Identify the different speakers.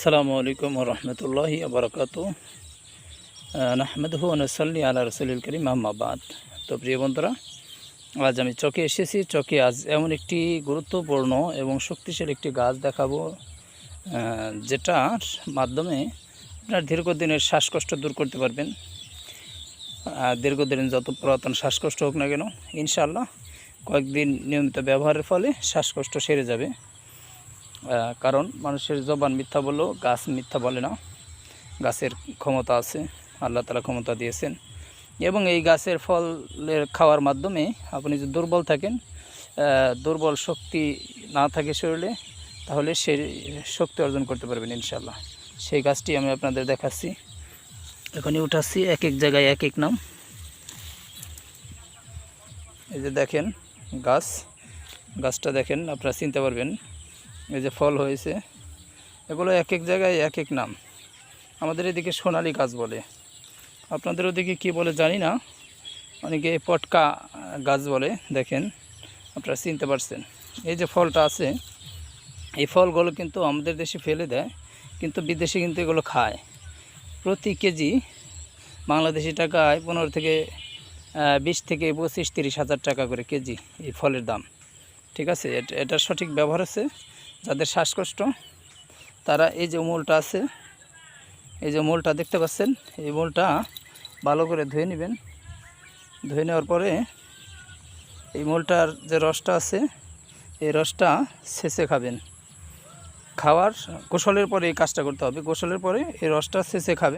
Speaker 1: আসসালামু আলাইকুম রহমতুল্লাহি আবরকাত নাহমেদহু নসল্লি আল্লাহ রসুল করিম আহমাবাদ তো প্রিয় বন্ধুরা, আজ আমি চকে এসেছি। চকে আজ এমন একটি গুরুত্বপূর্ণ এবং শক্তিশালী একটি গাছ দেখাবো যেটার মাধ্যমে আপনার দীর্ঘদিনের শ্বাসকষ্ট দূর করতে পারবেন। দীর্ঘদিন যত পুরাতন শ্বাসকষ্ট হোক না কেন ইনশাল্লাহ কয়েকদিন নিয়মিত ব্যবহারের ফলে শ্বাসকষ্ট সেরে যাবে। কারণ মানুষের জবান মিথ্যা বললেও গাছ মিথ্যা বলে না। গাছের ক্ষমতা আছে, আল্লাহ তালা ক্ষমতা দিয়েছেন। এবং এই গাছের ফলের খাওয়ার মাধ্যমে আপনি যদি দুর্বল থাকেন দুর্বল শক্তি না থাকে শরীরে, তাহলে সে শক্তি অর্জন করতে পারবেন ইনশাল্লাহ সেই গাছটি আমি আপনাদের দেখাচ্ছি। এখনই উঠাচ্ছি, এক এক জায়গায় এক এক নাম। এই যে দেখেন গাছ, গাছটা দেখেন, আপনারা চিনতে পারবেন। এই যে ফল হয়েছে, এগুলো এক এক জায়গায় এক এক নাম। আমাদের এদিকে সোনালি গাছ বলে। আপনাদের ওদিকে কী বলে জানি না। অনেকে পটকা গাছ বলে, দেখেন, আপনারা চিনতে পারছেন। এই যে ফলটা আছে, এই ফলগুলো কিন্তু আমাদের দেশে ফেলে দেয়, কিন্তু বিদেশে কিন্তু এগুলো খায়। প্রতি কেজি বাংলাদেশি টাকায় পনেরো থেকে বিশ থেকে পঁচিশ, তিরিশ হাজার টাকা করে কেজি এই ফলের দাম। ঠিক আছে? এটা, এটার সঠিক ব্যবহার আছে। যাদের শ্বাসকষ্ট, তারা এই যে মূলটা আছে, এই যে মূলটা দেখতে পাচ্ছেন, এই মূলটা ভালো করে ধুয়ে নেবেন। ধুয়ে নেওয়ার পরে এই মূলটার যে রসটা আছে, এই রসটা ছেঁচে খাবেন। খাওয়ার, গোসলের পরে এই কাজটা করতে হবে। গোসলের পরে এই রসটা ছেঁচে খাবেন।